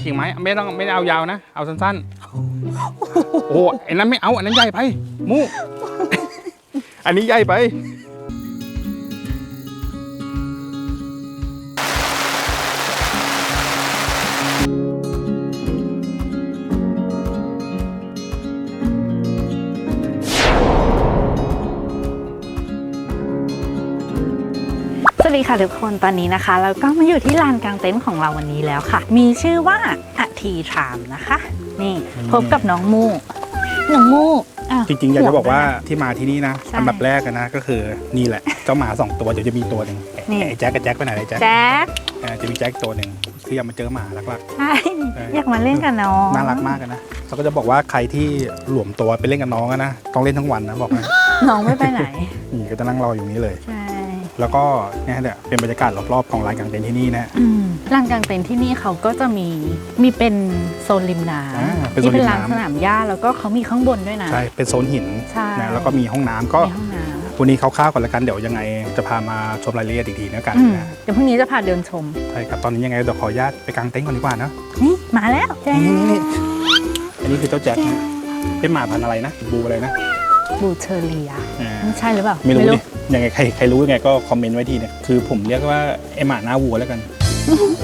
หากิ่งไม้ไม่ต้องไม่ได้เอายาวนะ เอาสั้นๆ โอ้ไอ้นั้นไม่เอาอันนั้นใหญ่ไป มู อันนี้ใหญ่ไป วัสดีค่ะทุกคนตอนนี้นะคะ เราก็มาอยู่ที่ลานกลางเต็นท์ของเราวันนี้แล้วค่ะ มีชื่อว่าอทีทรามนะคะ นี่พบกับน้องมูน้องมูอ้วจริงๆ อยากจะบอกว่าที่มาที่นี่นะใช่อันดับแรกอะนะก็คือนี่แหละเจ้าหมาสองตัวเดี๋ยวจะมีตัวหนึ่งนี่ไอ้แจ็คกับแจ็คไปไหนไอ้แจ็คแจ๊คเออจะมีแจ็คตัวหนึ่งคืออยากมาเจอหมาลักใช่ใช่อยากมาเล่นกับน้องๆน่ารักมากอะนะเขาก็จะบอกว่าใครที่หลวมตัวไปเล่นกับน้องอะนะต้องเล่นทั้งวันนะบอกนะน้องไม่ไปไหนนี่ก็จะนั่งรออยู่นี้เลยใช่ แล้วก็เนี่ยแหละเป็นบรรยากาศรอบๆของลานกลางเต็นท์ที่นี่นะ อืมลานกลางเต็นท์ที่นี่เขาก็จะมีมีเป็นโซนริมน้อ่าำเป็นโซนที่เป็นริมลานน้ำสนามหญ้าแล้วก็เขามีข้างบนด้วยนะ ใช่เป็นโซนหินใช่ นะแล้วก็มีห้องน้ำก็มีห้องน้วันนี้คร่าวๆก่อนละกันเดี๋ยวยังไงจะพามาชมรายละเอียดอีกทีแล้วกันำอืมนะเดี๋ยวพรุ่งนี้จะพาเดินชม ใช่ครับตอนนี้ยังไงเดี๋ยวขออนุญาตไปกางเต็นท์ก่อนดีกว่านะนี่มาแล้วแจ๊นี่นี่คอันนี้คือเจ้าแจ็คนะเป็นหมาพันธุ์อะไรนะบูอะไรนะบูเชอเรียอ่า ใช่หรือเปล่าไม่รู้ดิ ยังไงใครใครรู้ยังไงก็คอมเมนต์ไว้ทีเนี่ยคือผมเรียกว่าไอหมาหน้าวัวแล้วกัน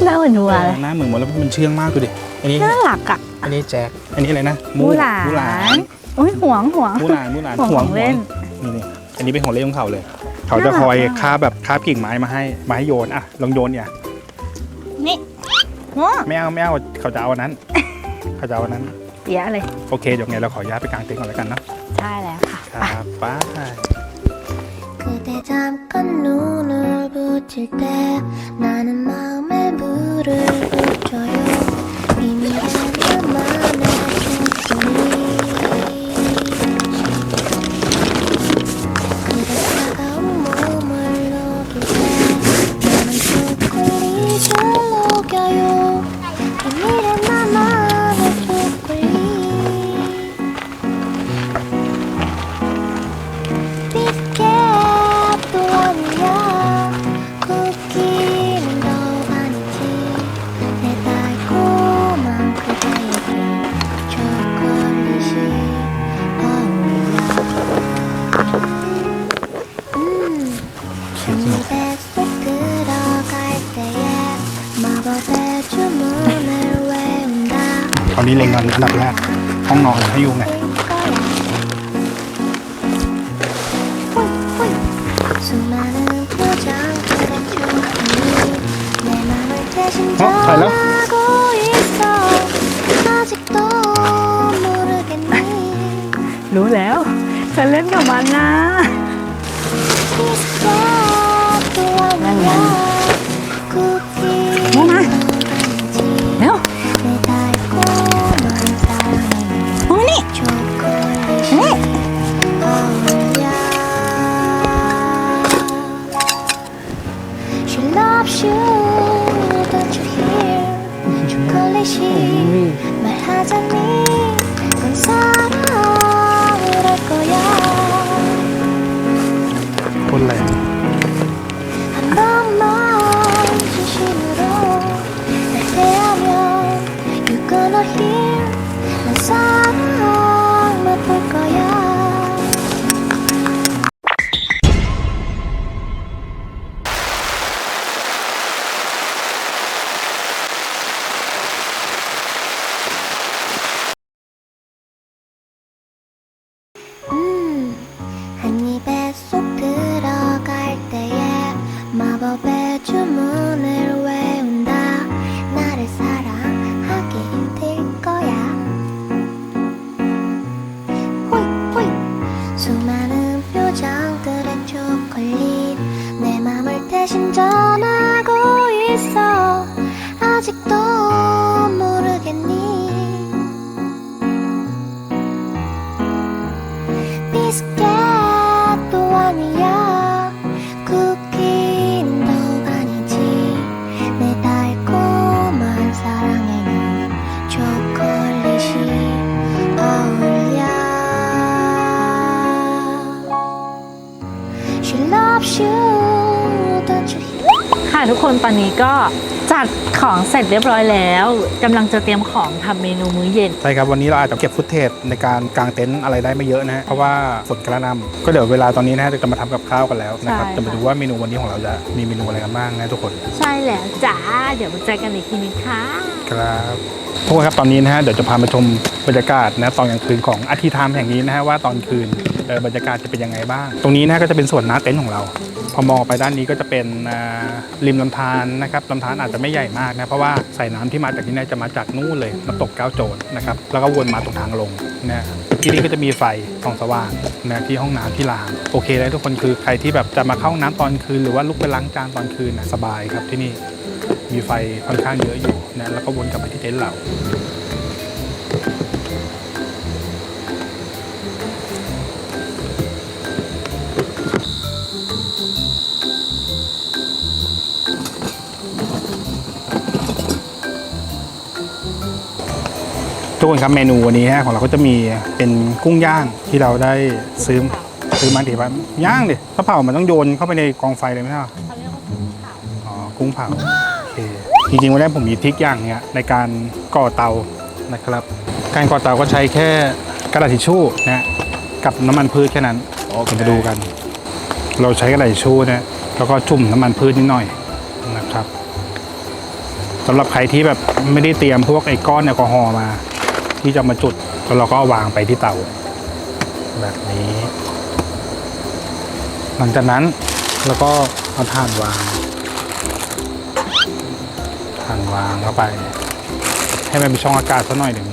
หน้าเหมือนวัวเลยหน้าเหมือนหมดแล้วมันเชื่องมากดูดิอันนี้น่ารักอะ อันนี้แจ็คอันนี้อะไรนะมูหลามูหลานอุ้ยห่วงห่วง มูหลานมูหลานห่วงของเล่นนี่นี่อันนี้เป็นของเล่นของเขาเลย เขาจะน่ารักคอยมาก คาบแบบคาบกิ่งไม้มาให้มาให้โยนอะลองโยนเนี่ยนี่ง้อไม่เอาไม่เอาเขาจะเอาอันนั้น เขาจะเอาอันนั้นเดี๋ยวเลย โอเคเดี๋ยวไงเราขออนุญาตไปกางเต็นท์ก่อนแล้วกันเนาะใช่แล้วค่ะ ครับไป้า 때 잠깐 눈을 붙일 때 나는 마음에 물을 붙여요. 이미 내맘 안에 충분히 อันดับแรกห้องนอนให้ยุงเนี่ยเนาะถ่ายแล้วรู้แล้วจะเล่นกับมันนะนั่นไง คนแรง กคนตอนนี้ก็จัดของเสร็จเรียบร้อยแล้วกำลังจะเตรียมของทำเมนูมื้อเย็น ใช่ครับ วันนี้เราอาจจะเก็บฟุตเทจในการกางเต็นท์อะไรได้ไม่เยอะนะฮะเพราะว่าฝนกระหนำก็เดี๋ยวเวลาตอนนี้นะฮะจะมาทำกับข้าวกันแล้วนะครับใช่จะมาดูว่าเมนูวันนี้ของเราจะมีเมนูอะไรกันบ้างนะทุกคนใช่แล้วจ้า เดี๋ยวมาเจอกันอีกทีนึงค่ะ ครับทุกคนครับตอนนี้นะฮะเดี๋ยวจะพามาชมบรรยากาศนะตอนกลางคืนของอาทิธามแห่งนี้นะฮะว่าตอนคืนเอ่อบรรยากาศจะเป็นยังไงบ้าง ตรงนี้นะฮะก็จะเป็นส่วนหน้าเต็นท์ของเรา พอมองไปด้านนี้ก็จะเป็นริมลำธารนะครับลำธารอาจจะไม่ใหญ่มากนะเพราะว่าสายน้ำที่มาจากที่นี่จะมาจากนู่นเลยน้ำตกก้าวโจรนะครับแล้วก็วนมาตรงทางลงนะที่นี่ก็จะมีไฟส่องสว่างนะที่ห้องน้ำที่ลานโอเคเลยทุกคนคือใครที่แบบจะมาเข้าห้องน้ำตอนคืน หรือว่าลุกไปล้างจานตอนคืนนะสบายครับที่นี่มีไฟค่อนข้างเยอะอยู่นะแล้วก็วนกลับไปที่เต็นท์เรา ทุกคนครับเมนูวันนี้ฮะของเราก็จะมีเป็นกุ้งย่างที่เราได้ซื้อซื้อมาดีว่าย่างดิถ้าเผามันต้องโยนเข้าไปในกองไฟเลยไหมครับอ๋อกุ้งเผาโอเคจริงๆวันนี้ผมมีทริกอย่างเนี้ยในการก่อเตานะครับ การก่อเตาก็ใช้แค่กระดาษทิชชู่นะกับน้ำมันพืชแค่นั้นเราจะดูกัน เราใช้กระดาษทิชชู่นะแล้วก็จุ่มน้ำมันพืชนิดหน่อยนะครับสำหรับใครที่แบบไม่ได้เตรียมพวกไอ้ก้อนแอลกอฮอล์มา ที่จะมาจุดแล้วเราก็วางไปที่เตาแบบนี้ หลังจากนั้นเราก็เอาถ่านวางถ่านวางเข้าไป ให้มันมีช่องอากาศสักหน่อยหนึ่ง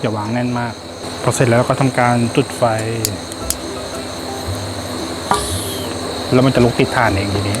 อย่าวางแน่นมากพอเสร็จแล้วเราก็ทำการจุดไฟ แล้วมันจะลุกติดถ่านเองทีนี้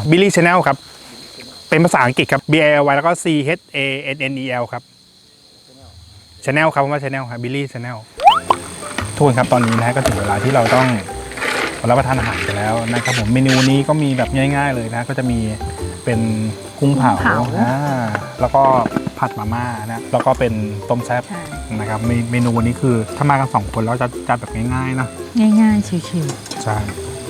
อ๋อ Billy Channel ครับ เป็นภาษาอังกฤษครับ B I L Y แล้วก็ C H A N N E L ครับ Channel ครับว่า Channel ครับ Billy Channel ทุกคนครับตอนนี้นะฮะก็ถึงเวลาที่เราต้องรับประทานอาหารกันแล้วนะครับผมเมนูนี้ก็มีแบบง่าย ๆ เลยนะ ก็จะมีเป็นกุ้งเผากุ้งเผา อ่าแล้วก็ผัดมาม่านะแล้วก็เป็นต้มแซ่บใช่ นะครับเมเมนูวันนี้คือถ้ามากันสองคนแล้วจะจัดแบบง่ายๆนะง่ายๆชิวใช่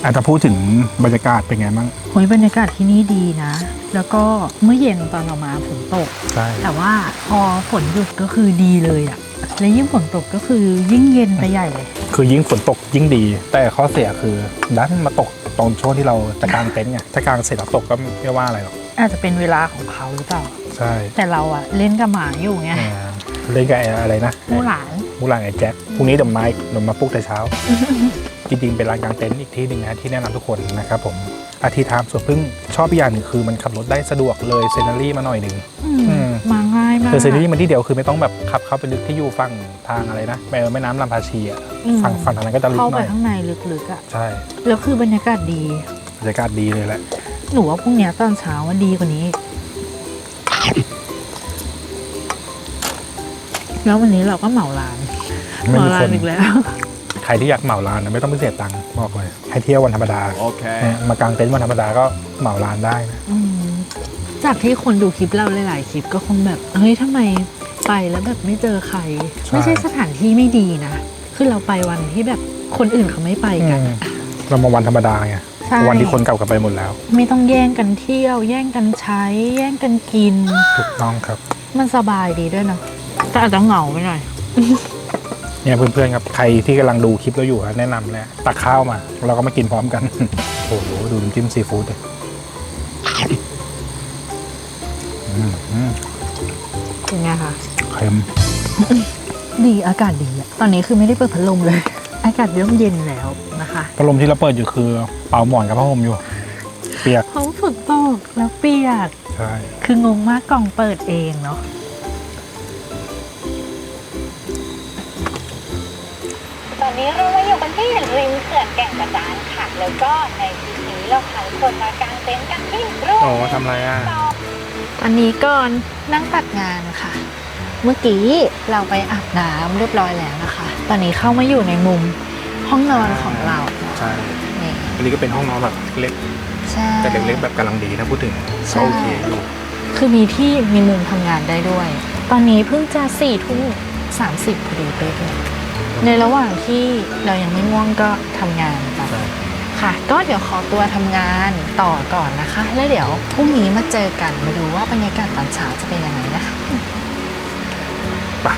อาจจะพูดถึงบรรยากาศเป็นไงบ้างๆโอ้ยบรรยากาศที่นี่ดีนะ แล้วก็เมื่อเย็นตอนเรามาฝนตก ใช่แต่ว่าพอฝนหยุดก็คือดีเลยอะและยิ่งฝนตกก็คือยิ่งเย็นไปใหญ่เลย คือยิ่งฝนตกยิ่งดี แต่ข้อเสียคือดันมาตกตรงช่วงที่เราจะกางเต็นท์ไงถ้ากางเสร็จแล้วตกก็ไม่ว่าอะไรหรอกอาจจะเป็นเวลาของเขาหรือเปล่า ใช่ แต่เราอะเล่นกับหมาอยู่ไงอ่าเล่นกับไอ้อะไรนะมู่หลานมูหลานไอ้แจ็คพรุ่งนี้เดี๋ยวไม้เดี๋ยวมาปลุกแต่เช้า จริงๆเป็นร้านกางเต็นท์อีกที่หนึ่งนะที่แนะนำทุกคนนะครับผมอาทิตย์ทามส่วนพึ่งชอบอีกอย่างหนึ่งคือมันขับรถได้สะดวกเลยเซนารี่มาหน่อยหนึ่งอืมอืมมาง่ายมากคือเซนารี่มันที่เดียวคือไม่ต้องแบบขับเข้าไปลึกที่อยู่ฝั่งทางอะไรนะแม่แม่น้ำลำพาชีอะอืมฝั่งฝั่งทางนั้นก็จะลึกเข้าหไปน่อยข้างในลึกๆอะใช่แล้วคือบรรยากาศดีบรรยากาศดีเลยแหละหนูว่าพรุ่งเนี้ยตอนเช้าว่าดีกว่านี้ แล้ววันนี้เราก็เหมาร้านเหไม่มามีร้าคนนอีกแล้วใค รที่อยากเหมาร้านนะไม่ต้องไปเสียตังค์บอกเลยให้เที่ยววันธรรมดา Okay. เนี่ยมากางเต็นท์วันธรรมดาก็เหมาร้านได้นะ อืมจากที่คนดูคลิปเราหลายๆคลิปก็คงแบบเฮ้ยทำไมไปแล้วแบบไม่เจอใครไม่ใช่สถานที่ไม่ดีนะ คือเราไปวันที่แบบคนอื่นเขาไม่ไปกัน อืมเรามาวันธรรมดาไงใช่ วันที่คนเก่ากลับไปหมดแล้วไม่ต้องแย่งกันเที่ยว แย่งกันใช้ แย่งกันกิน ถูกต้องครับ มันสบายดีด้วยเนาะแต่อาจจะเหงาไปหน่อย เนี่ยเพื่อนๆครับใครที่กำลังดูคลิปเราอยู่อะแนะนำเลยตักข้าวมา เราก็มากินพร้อมกัน โอ้โหดูน้ำจิ้มซีฟู้ดเลยอืมอืมเป็นไงคะเค็มดีอากาศดีอะตอนนี้คือไม่ได้เปิดพัดลมเลย อากาศเริ่มเย็นแล้วนะคะพัดลมที่เราเปิดอยู่คือเป่าหมอนกับผ้าห่มอยู่ เปียกเขาฝนตกแล้วเปียกใช่คืองงมากกล่องเปิดเองเนาะ นนี้เรามาอยู่กันที่ริมเขื่อนแก่งกระจานค่ะ แล้วก็ในคลิปนี้เราพาทุกคนมากางเต็นท์กันที่ร่มโอ้ทำไรอะ ตอนนี้ก่อนนั่งตัดงานค่ะ เมื่อกี้เราไปอาบน้ำเรียบร้อยแล้วนะคะ ตอนนี้เข้ามาอยู่ในมุมห้องนอนของเราใช่ นี่อันนี้ก็เป็นห้องนอนแบบเล็ก ใช่ แต่เล็กๆแบบกำลังดีนะพูดถึงใช่ ก็โอเคอยู่ คือมีที่มีมุมทำงานได้ด้วย ตอนนี้เพิ่งจะสี่ทุ่มสามสิบพอดีเป๊ะเลย ในระหว่างที่เรายังไม่ง่วงก็ทำงานไปใช่ค่ะ ก็เดี๋ยวขอตัวทำงานต่อก่อนนะคะ แล้วเดี๋ยวพรุ่งนี้มาเจอกันมาดูว่าบรรยากาศตอนเช้าจะเป็นยังไงนะคะ ไป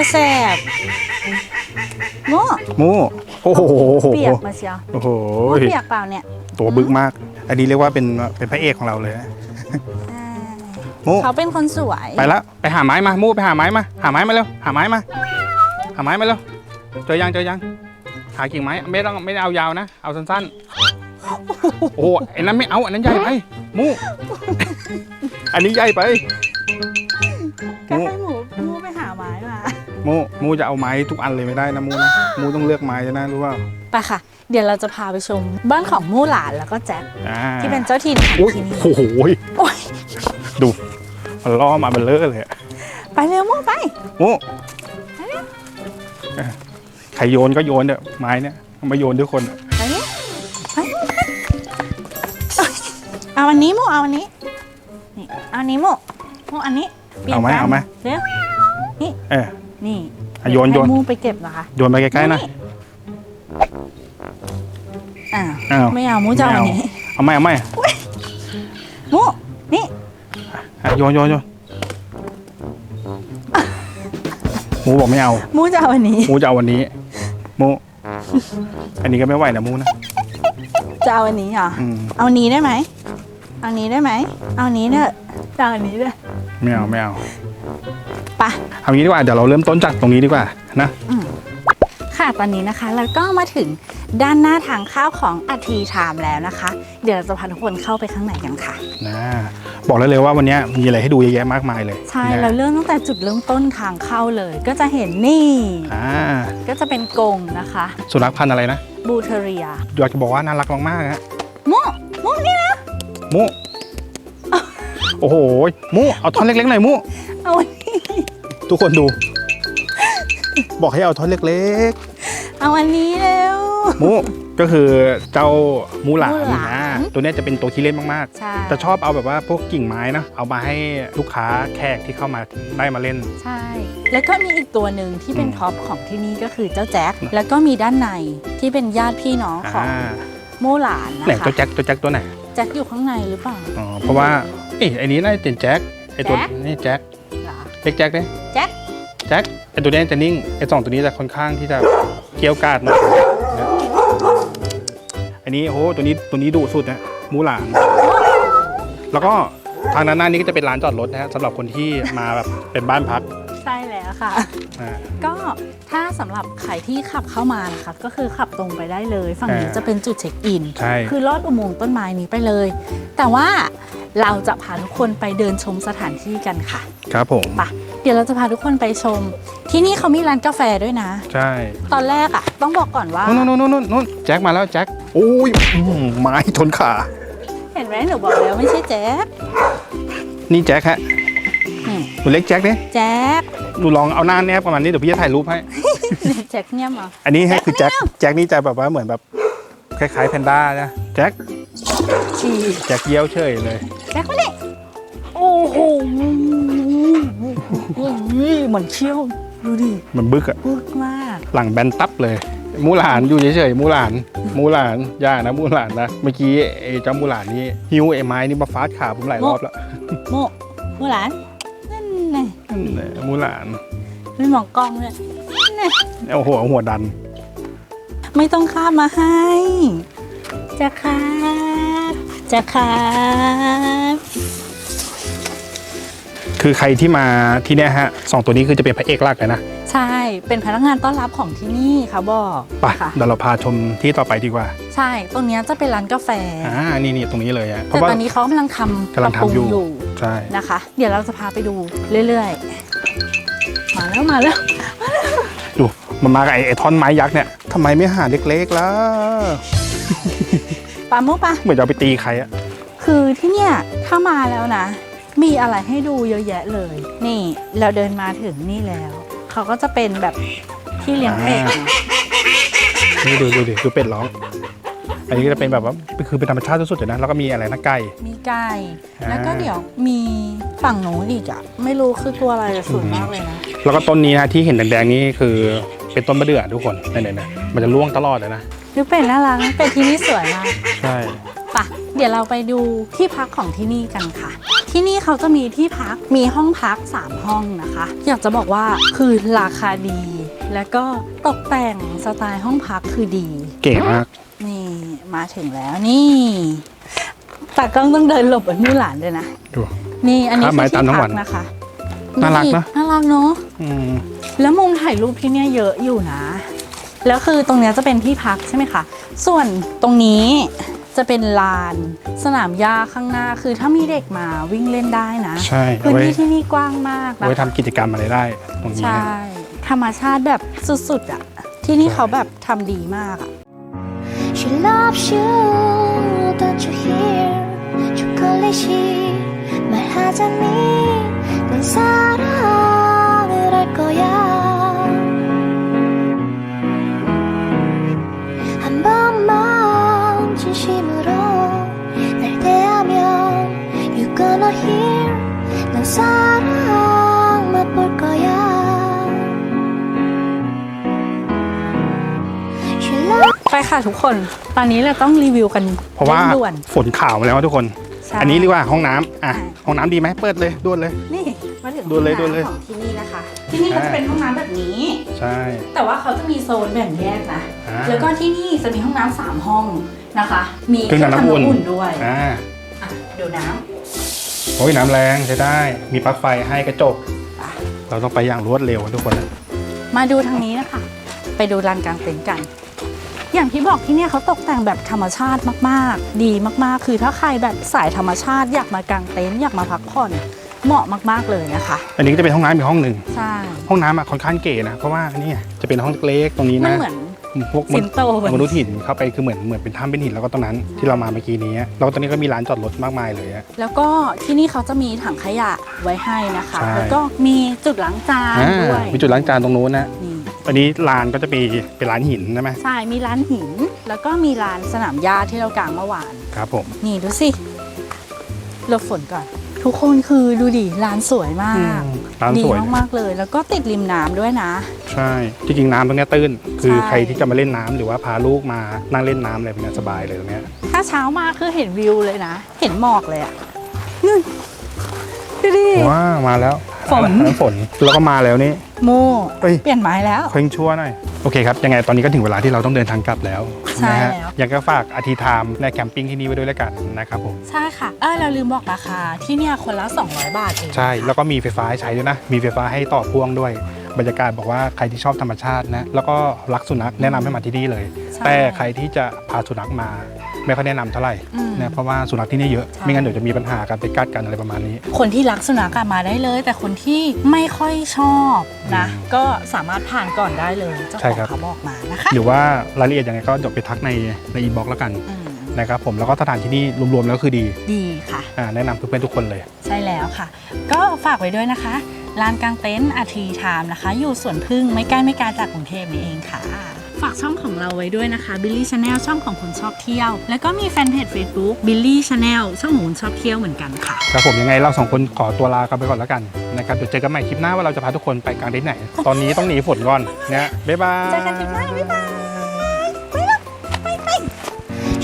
แล้วเจอแสบโม่มูโอ้โหเปียกมาเชียวโอ้โหเปียกเปล่าเนี่ย ตัวบึกมาก อันนี้เรียกว่าเป็นเป็นพระเอกของเราเลยนะมูเขาเป็นคนสวย ไปแล้วไปหาไม้มามูไปหาไม้มาหาไม้มาเร็วหาไม้มาหาไม้มาเร็วเจอยังเจอยัง หากิ่งไม้ไม่ต้องไม่ได้เอายาวนะ เอาสั้นๆ โอ้โหไอ้นั้นไม่เอาอันนั้นใหญ่ไปมูอันนี้ใหญ่ไปก็ให้หมูหมูไปหาไม้มา มูมูจะเอาไม้ทุกอันเลยไม่ได้นะมูนะมูต้องเลือกไม้นะรู้เปล่าไปค่ะ เดี๋ยวเราจะพาไปชมบ้านของมู่หลานแล้วก็แจ็คอ่าที่เป็นเจ้าถิ่นของอุ้ยที่นี่โอ้โหโอ้ยดูมันล่อมาเบลเลอร์เลยอะไปเร็วมู่ไปโอ้ใครโยนก็โยนเถอะไม้เนี่ยมาโยนทุกคนอะไปนี่ไปไปเอาอันนี้มู่เอาอันนี้นี่เอาอันนี้มู่มู่อันนี้ปลี่ยนเอาไหมกันเอาไหมเร็วเออ นี่อะโยนโยน ให้มู่ไปเก็บนะคะโยนไปใกล้ๆนะ อ้าวอ้าวไม่เอามู่จะเอาอันนี้เอาไหมเอาไหมมู่นี่อะโยนโยนโยนหมูบอกไม่เอามู่จะเอาอันนี้หมูจะเอาวันนี้หมูอันนี้ก็ไม่ไหวนะหมูนะจะเอาอันนี้เหรออืมเอาอันนี้ได้ไหมเอาอันนี้ได้ไหมเอาอันนี้เนอะจะเอาอันนี้เลยไม่เอาไม่เอา ไปเอางี้ดีกว่าเดี๋ยวเราเริ่มต้นจากตรงนี้ดีกว่านะค่ะตอนนี้นะคะเราก็มาถึงด้านหน้าทางเข้าของอัทีชามแล้วนะคะ เดี๋ยวเราจะพาทุกคนเข้าไปข้างในกันค่ะนะบอกเลยเลยว่าวันนี้มีอะไรให้ดูเยอะแยะมากมายเลย ใช่นะเราเริ่มตั้งแต่จุดเริ่มต้นทางเข้าเลย ก็จะเห็นนี่อ่าก็จะเป็นกรงนะคะ สุนัขพันธุ์อะไรนะบูเทเรียอยากจะบอกว่าน่ารักมากๆฮะโม่โม่นี่นะหมูโอ้โหหมูเอาท่อนเล็กๆหน่อยหมู เอาอันนี้ทุกคนดู บอกให้เอาท่อนเล็กเอาอันนี้เร็ว ๆหมูก็คือเจ้ามูหลานมูหลานอ่าตัวเนี้ยจะเป็นตัวขี้เล่นมากใช่ๆจะชอบเอาแบบว่าพวกกิ่งไม้นะ เอามาให้ลูกค้าแขกที่เข้ามาได้มาเล่น ใช่ แล้วก็มีอีกตัวหนึ่งที่เป็นอืมท็อปของที่นี่ก็คือเจ้าแจ็ค แล้วก็มีด้านในที่เป็นญาติพี่น้องของอ่าโม่หลานนะไหนคะตัวแจ็คตัวแจ็คตัวไหน แจ็คอยู่ข้างในหรือเปล่า อ๋อ เพราะว่า เอ้ยไอ้นี้น่าจะเป็นแจ็ค ไอ้ตัวแจ็ค นี่แจ็ค เหรอเรียกแจ็คดิแจ็คแจ็คไอ้ตัวนี้จะนิ่งไอ้สองตัวนี้จะค่อนข้างที่จะเกรี่ยวกราดหน่อยนะอันนี้โอ้โหตัวนี้ตัวนี้ดุสุดนะมูหลานแล้วก็ทางด้านหน้านี้ก็จะเป็นร้านจอดรถนะฮะสำหรับคนที่มาแบบเป็นบ้านพักใช่แล้ว ค่ะ อ่า ก็ถ้าสำหรับใครที่ขับเข้ามานะคะก็คือขับตรงไปได้เลย ฝั่งนี้อ่าจะเป็นจุดเช็คอิน ใช่ คือลอดอุโมงค์ต้นไม้นี้ไปเลย แต่ว่าเราจะพาทุกคนไปเดินชมสถานที่กันค่ะครับผม ไปะเดี๋ยวเราจะพาทุกคนไปชม ที่นี่เขามีร้านกาแฟด้วยนะ ใช่ตอนแรกอะต้องบอกก่อนว่า นู่นนู่นนู่นนู่นนู่นแจ็คมาแล้วแจ็คโอ้ยอื้อหือไม้ชนขา เห็นไหมหนูบอกแล้วไม่ใช่แจ๊คนี่แจ็คฮะอืมหนูเล็กแจ็คเนี่ยแจ๊ค หนูลองเอาหน้าแนบประมาณนี้เดี๋ยวพี่จะถ่ายรูปให้ แจ็คเนี่ยมาอันนี้ให้คือแจ็คแจ็คนี่จะแบบว่าเหมือนแบบคล้ายๆแพนด้านะแจ็คชีแจ็คเยี่ยวเฉยเลยแจ็คคนนี้โอ้โหเหมือนเชี่ยวดูดิมันบึกอะบึกมาก หลังแบนตับเลยมูหลานอยู่เฉยๆมูหลานมูหลานอย่านะมูหลานนะเมื่อกี้ไอ้เจ้ามูหลานนี่หิวไอ้ไม้นี่มาฟาดขาผมหลายรอบแล้วโมโมหลานนั่นไง นั่นแหละมูหลานไม่มองกล้องเลยนั่นไงเอาหัวหัวดัน ไม่ต้องข้ามมาให้จะครับจะครับคือใครที่มาที่เนี่ยฮะสองตัวนี้คือจะเป็นพระเอกหลักเลยนะ ใช่ เป็นพนักงานต้อนรับของที่นี่ค่ะบอกไปค่ะเดี๋ยวเราพาชมที่ต่อไปดีกว่า ใช่ ตรงเนี้ยจะเป็นร้านกาแฟ อ่า นี่นี่ตรงนี้เลยอะเพแต่ราะว่าตอนนี้เขากำลังทำกำลังทำอยู่ปรับปรุง ใช่นะคะ เดี๋ยวเราจะพาไปดูเรื่อยๆ มาแล้วมาแล้ว ดูมันมากับไอ้ไอ้ท่อนไม้ยักษ์เนี่ยทำไมไม่หาเล็กๆล่ะ ปามุปะเหมือนจะเอาไปตีใครอะคือที่เนี่ยถ้ามาแล้วนะ มีอะไรให้ดูเยอะแยะเลย นี่เราเดินมาถึงนี่แล้ว เขาก็จะเป็นแบบที่เลี้ยงเป็ด นี่ดูดูดิดูเป็ดร้อง อันนี้ก็จะเป็นแบบว่าคือเป็นธรรมชาติสุดๆเลยนะแล้วก็มีอะไรนะไก่ มีไก่อ่า แล้วก็เดี๋ยวมีฝั่งโน้นอีกอะไม่รู้คือตัวอะไรแต่สวยมากเลยนะแล้วก็ต้นนี้นะที่เห็นแดงๆนี่คือเป็นต้นมะเดื่อทุกคนเนี่ยๆๆมันจะร่วงตลอดเลยนะดูเป็ดน่ารักเป็ดที่นี่สวยมากใช่ปะเดี๋ยวเราไปดูที่พักของที่นี่กันค่ะ ที่นี่เขาจะมีที่พักมีห้องพัก 3 ห้องนะคะ อยากจะบอกว่าคือราคาดี แล้วก็ตกแต่งสไตล์ห้องพักคือดี เก๋มากนี่ มาถึงแล้วนี่ตากล้องต้องเดินหลบเหมือนมู่หลานเลยนะ ดู นี่อันนี้ครับคือไม้ตามที่ทั้งพัวักนนะคะน่ารักนะ น่ารักเนาะ อืม แล้วมุมถ่ายรูปที่เนี่ยเยอะอยู่นะ แล้วคือตรงเนี้ยจะเป็นที่พักใช่ไหมคะ ส่วนตรงนี้จะเป็นลาน สนามหญ้าข้างหน้า คือถ้ามีเด็กมาวิ่งเล่นได้นะ ใช่เอาพื้นไว้ที่ที่นี่กว้างมากเอานะไว้ทำกิจกรรมอะไรได้ตรงนี้ ใช่นะธรรมชาติแบบสุดๆอะที่นี่เขาแบบทำดีมากอะ She loves you, don't you hear? 초콜릿이 말하자니 넌 사랑을 할 거야. ค่ะทุกคน ตอนนี้เราต้องรีวิวกันเพราะว่าร่งด่วนฝนข่าวมาแล้วทุกคน ใช่อันนี้เรียกว่าห้องน้ำอะใช่ห้องน้ำดีไหมเปิดเลยด่วนเลย นี่มาถึงดูเลยห้องดูเลย น้ำของที่นี่นะคะ ที่นี่เขาจะเป็นห้องน้ำแบบนี้ ใช่แต่ว่าเขาจะมีโซนแบ่งแยกนะ อ่า แล้วก็ที่นี่จะมีห้องน้ำสามห้องนะคะ มีเครื่องทำน้ำอุ่น ด้วยอ่าอะดูน้โอ้ยน้ำแรงใช้ได้ มีปลั๊กไฟให้กระจก เราต้องไปอย่างรวดเร็วทุกคนนะำมาดูทางนี้นะคะ ไปดูลานกลางเต็นท์กัน อย่างที่บอกที่เนี่ยเขาตกแต่งแบบธรรมชาติมากๆ ดีมากๆ คือถ้าใครแบบสายธรรมชาติอยากมากางเต็นท์อยากมาพักผ่อนเหมาะมากๆเลยนะคะ อันนี้ก็จะเป็นห้องน้ำอีกห้องหนึ่งใช่ห้องน้ำอะค่อนข้างเก๋นะเพราะว่านี่จะเป็นห้องเล็กๆตรงนี้มันนะเหมือน พวกมสินุงโตแบบมนุษย์หินเข้าไปคือเหมือนเหมือนเป็นถ้ำเป็นหินแล้วก็ตรงนั้นที่เรามาเมื่อกี้นี้แล้วก็ตอนนี้ก็มีร้านจอดรถมากมายเลยอะ แล้วก็ที่นี่เขาจะมีถังขยะไว้ให้นะคะ ใช่ แล้วก็มีจุดล้างจานอ่าด้วยมีจุดล้างจานตรงนู้นนะนี่ อันนี้ลานก็จะมีเป็นร้านหินใช่ไหมใช่มีร้านหิน แล้วก็มีร้านสนามหญ้าที่เรากางเมื่อวาน ครับผม นี่ดูสิหลบฝนก่อน ทุกคนคือดูดิร้านสวยมากร้านดีสวย มากๆเลย แล้วก็ติดริมน้ำด้วยนะ ใช่จริงๆน้ำตรงเนี้ยตื้น คือใช่ ใครที่จะมาเล่นน้ำหรือว่าพาลูกมานั่งเล่นน้ำอะไรแบบเนี้ยสบายเลยตรงเนี้ยถ้าเช้ามาคือเห็นวิวเลยนะ เห็นหมอกเลยอะนู่นดูดิ ว้าวมาแล้ว ฝนอัฝนแล้วก็มาแล้วนี่ โมเอ้ย เปลี่ยนไม้แล้ว เคว้งชั่วหน่อยโอเคครับ ยังไงตอนนี้ก็ถึงเวลาที่เราต้องเดินทางกลับแล้วใช่นะฮะแล้ว อยากจะฝากอาทิไทม์ในแคมปิ้งที่นี่ไว้ด้วยแล้วกันนะครับผม ใช่ค่ะ เออเราลืมบอกราคาที่เนี่ยคนละ 200 บาทเอง ใช่ แล้วก็มีไฟฟ้าให้ใช้ด้วยนะ มีไฟฟ้าให้ต่อพ่วงด้วย บรรยากาศบอกว่าใครที่ชอบธรรมชาตินะ แล้วก็รักสุนัขแนะนำให้มาที่นี่เลย ใช่ แต่ใครที่จะพาสุนัขมา ไม่ค่อยแนะนำเท่าไหร่อืมนะเพราะว่าสุนัขที่นี่เยอะ ใช่ ไม่งั้นเดี๋ยวจะมีปัญหาการไปกัดกันอะไรประมาณนี้ คนที่รักสุนัขอะมาได้เลย แต่คนที่ไม่ค่อยชอบนะอืมก็สามารถผ่านก่อนได้เลยเจ้าใช่ของครับ เขาบอกมานะคะหรือว่ารายละเอียดยังไงก็เดี๋ยวไปทักในในอินบ็อกซ์แล้วกันอืมนะครับผมแล้วก็สถานที่นี่รวมๆแล้วคือดีดีค่ะ อ่าแนะนำเพื่อนๆทุกคนเลย ใช่แล้วค่ะ ก็ฝากไว้ด้วยนะคะลานกลางเต็นท์อาทีไทม์นะคะ อยู่สวนพึ่งไม่ใกล้ไม่ไกลจากกรุงเทพนี่เองค่ะ ฝากช่องของเราไว้ด้วยนะคะ Billy Channel ช่องของคนชอบเที่ยว แล้วก็มีแฟนเพจ Facebook Billy Channel ช่องของคนชอบเที่ยวเหมือนกันค่ะ ครับผมยังไงเราสองคนขอตัวลากันไปก่อนแล้วกันนะครับ เดี๋ยวเจอกันใหม่คลิปหน้าว่าเราจะพาทุกคนไปกลางเต็นท์ไหน ตอนนี้ต้องหนีฝนก่อนนะบ๊ายบาย เจอกันคลิปหน้าบ๊ายบาย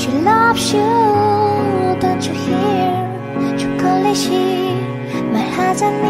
She loves you don't you hear 초콜릿이 말하자니